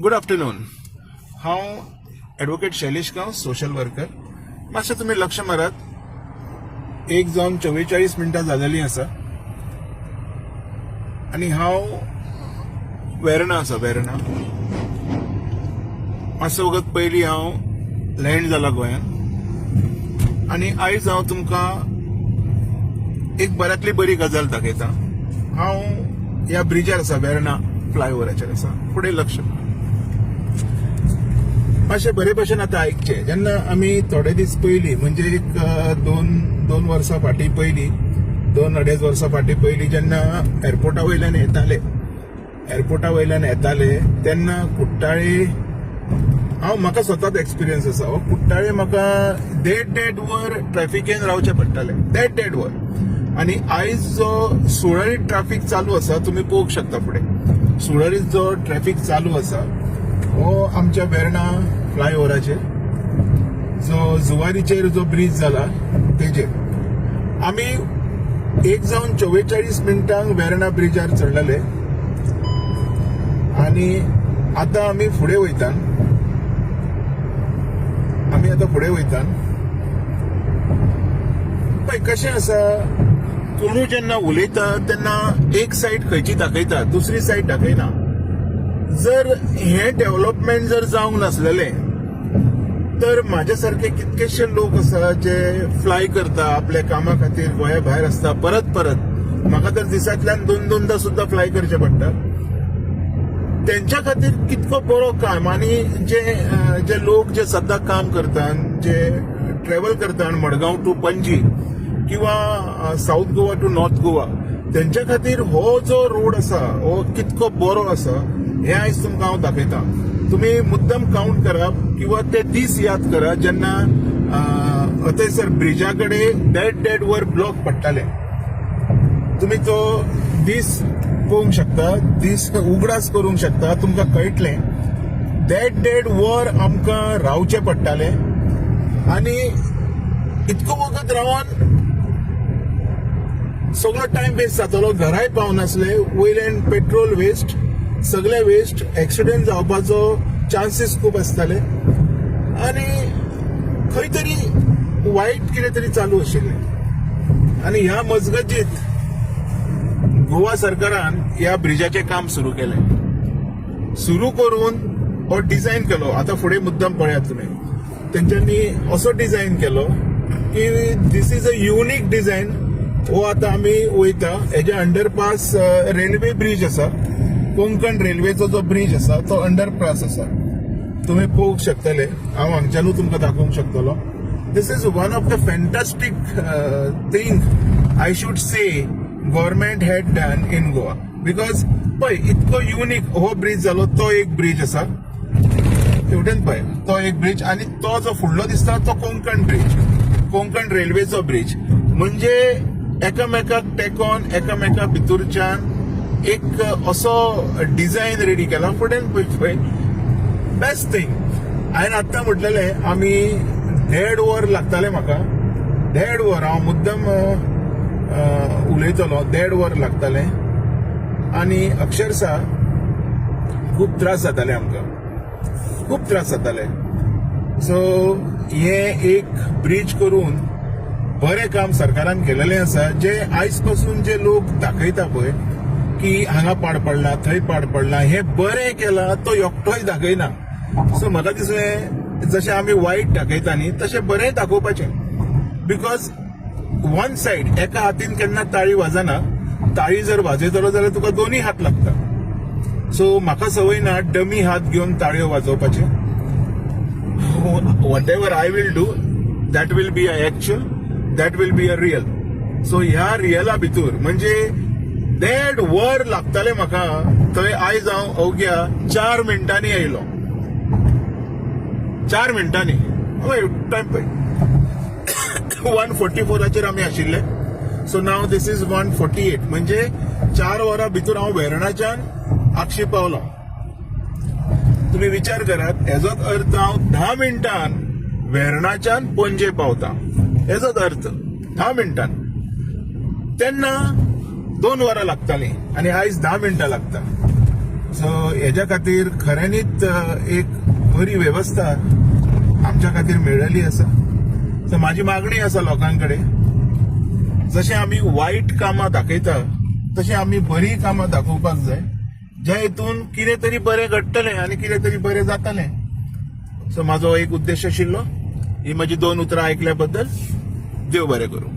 Good afternoon हांव advocate Shailesh Gaon social worker मातशें तुमी लक्ष मारात. एक जावन चव्वेचाळीस मिनटां जालेलीं आसा आनी हांव वेर्णा आसा वेर्णा. मातसो वगत पयलीं हांव लँड जाला गोंयांत आनी आयज हांव तुमकां एक बऱ्यांतली बरी गजाल दाखयतां. हांव ह्या ब्रिजार आसा वेर्णा फ्लायओव्हराचेर आसा फुडें लक्ष. मातशें बरे भशेन आतां आयकचे जेन्ना आमी थोडे दीस पयलीं म्हणजे एक दोन दोन वर्सां फाटीं पयलीं दोन अडेज वर्सां फाटीं पयलीं जेन्ना एअरपोर्टा वयल्यान येताले. एअरपोर्टा वयल्यान येताले तेन्ना कुट्टाळे हांव म्हाका स्वताच एक्सपिरियन्स आसा हो कुट्टाळे म्हाका देड देड वर ट्रॅफिकेन रावचें पडटालें देड देड वर. आनी आयज जो सुळळीत ट्रॅफीक चालू आसा तुमी पळोवंक शकता फुडें सुळळीत जो ट्रॅफीक चालू आसा हो आमच्या वेर्णा फ्लायओव्हराचेर जो जुवारीचेर जो ब्रिज जाला तेजेर आमी एक जावन चव्वेचाळीस मिनटांक वेर्णा ब्रिजार चडलेले आनी आतां आमी फुडें वयतात आमी आतां फुडें वयतात पळय कशें आसा कोणूय जेन्ना उलयता तेन्ना एक सायड खंयची दाखयता दुसरी सायड दाखयना. जर हे डेव्हलपमेंट जर जावंक नासलेलें तर म्हाज्या कितकेशे लोक आसा जे फ्लाय करता आपल्या कामा खातीर गोंया भायर आसता परत परत. म्हाका तर दिसांतल्यान दोन दोनदा सुद्दां फ्लाय करचें पडटा त्यांच्या खातीर कितको बरो काम आणि जे जे लोक जे सद्दां काम करतात जे ट्रॅव्हल करतात मडगांव टू पणजी किंवा south Goa to north Goa त्यांच्या खातीर हो जो रोड आसा हो कितको बरो आसा हे आयज तुमकां हांव दाखयतां. तुमी मुद्दम काउंट करा किंवा ते दीस याद करा जेन्ना थंयसर ब्रिजा कडेन डेड डेड वर ब्लॉक पडटाले तुम्ही तो दीस पळोवंक शकता दीस उगडास करूंक शकता तुमकां कळटलें. डेड डेड वर आमकां रावचें पडटालें आनी इतको वगत रावन सगळो टायम वेस्ट जातालो घराय पावनासले वयल्यान पेट्रोल वेस्ट सगळे वेस्ट एक्सिडेंट जावपाचो चान्सीस खूब आसताले आनी खंय तरी वायट कितें तरी चालू आशिल्लें आनी ह्या मजगतीत गोवा सरकारान ह्या ब्रिजाचें काम सुरू केलें सुरू करून हो डिझायन केलो. आता फुडें मुद्दम पळयात तुमी तेंच्यांनी असो डिझायन केलो की this is a unique design हो आता आमी वयता. हेजे अंडरपास रेल्वे ब्रिज आसा कोंकण रेल्वेचो जो ब्रिज आसा तो अंडरपास आसा तुम्ही पळोवंक शकतले. हांव हांगच्यानू तुमकां दाखोवंक शकतलो. This is one of the fantastic thing I should say government had done in Goa because पळय इतको युनिक हो ब्रिज जालो तो एक ब्रिज आसा हेवटेन पळय तो एक ब्रिज आणि तो जो फुडलो दिसता तो कोंकण ब्रिज. कोंकण रेल्वेचो ब्रिज. म्हणजे एकामेकाक टेकोन एकामेका भितूरच्यान एक असो डिझायन रेडी केला फुडें पळय पळय बेस्ट थिंग हांवें आतां म्हटलेलें आमी देड वर लागताले म्हाका देड वर हांव मुद्दम उलयतलो देड वर लागतालें. आनी अक्षरशा खूब त्रास जाताले आमकां. खूब त्रास जाताले. सो हे एक ब्रिज करून बरें काम सरकारान केलेलें आसा. जे आयजपासून जे लोक दाखयता पळय की हांगा पाड पडला थंय पाड पडला हे बरें केलां तो एकटोय दाखयना सो म्हाका दिसलें जशें आमी वायट दाखयता न्ही तशें बरें दाखोवपाचें. बिकॉज वन सायड एका हातीन केन्ना ताळी वाजना ताळी जर वाजयतलो जाल्यार तुका दोनूय हात लागता सो म्हाका संवय ना डमी हात घेवन ताळयो वाजोवपाचे. Whatever I will do that will be a actual that will be a real so ह्या रियला भितूर म्हणजे देड वर लागताले म्हाका. थंय आयज हांव अवघ्या चार मिनटांनी आयलो. चार मिनटांनी. हय टायम पळय. वन फोर्टी फोराचेर आमी आशिल्ले. So now this is one forty eight म्हणजे चार वरां भितर हांव वेर्णाच्यान आक्षी पावलो. तुम्ही विचार करात हेजोच अर्थ हांव धा मिनटान वेर्णाच्यान पणजे पावता. हेजोच अर्थ धा मिनटान. तेन्ना दोन वरां लागतालीं आनी आयज धा मिनटां लागता. सो हेज्या खातीर खऱ्यांनीच एक बरी वेवस्था आमच्या खातीर मेळली आसा सो म्हाजी मागणी आसा लोकांकडे जशें आमी वायट कामां दाखयता तशें आमी बरी कामां दाखोवपाक जाय ज्या हेतून कितें तरी बरें घडटलें आनी कितें तरी बरें जातलें. सो म्हाजो एक उद्देश आशिल्लो ही म्हजी दोन उतरां आयकल्या बद्दल देव बरें करूं.